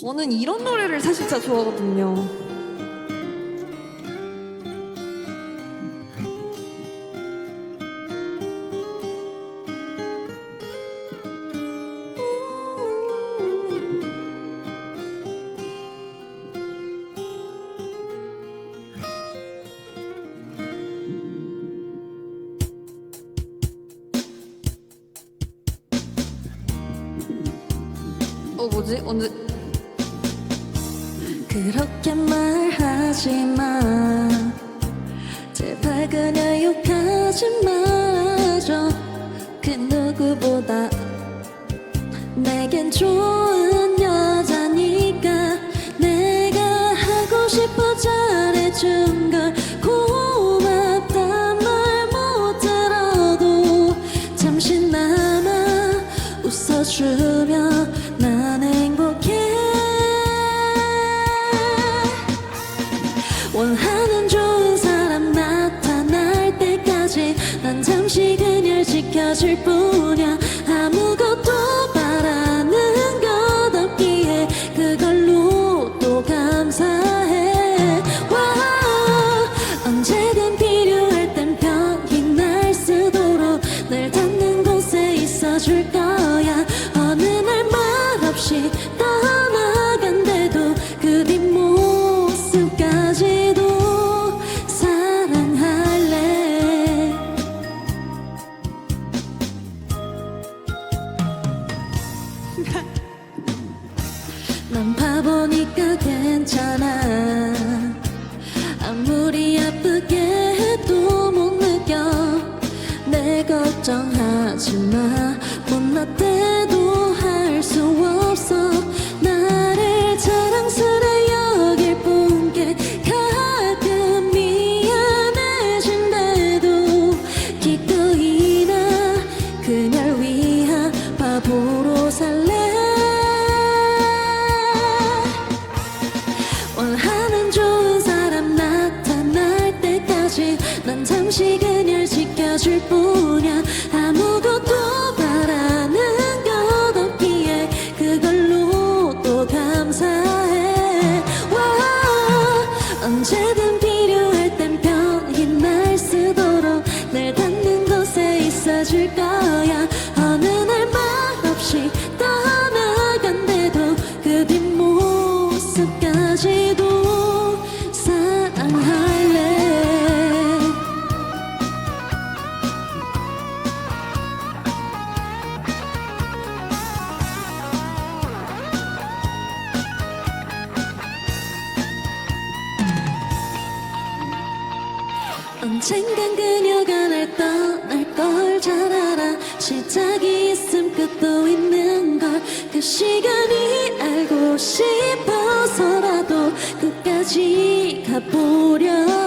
저는 이런 노래를 사실 진짜 좋아하거든요. 어 뭐지 언제 그렇게 말하지 마 제발 그냥 욕하지 마줘. 그 누구보다 내겐 좋은 여자니까 내가 하고 싶어 잘해준 걸 고맙단 말 못 들어도 잠시나마 웃어주 我很 난 바보니까 괜찮아 난 잠시 그녀를 지켜줄 뿐이야. 아무것도 바라는 것 없기에 그걸로 또 감사해. 와 언제든 언젠간 그녀가 날 떠날 걸 잘 알아. 시작이 있음 끝도 있는 걸 그 시간이 알고 싶어서라도 끝까지 가보려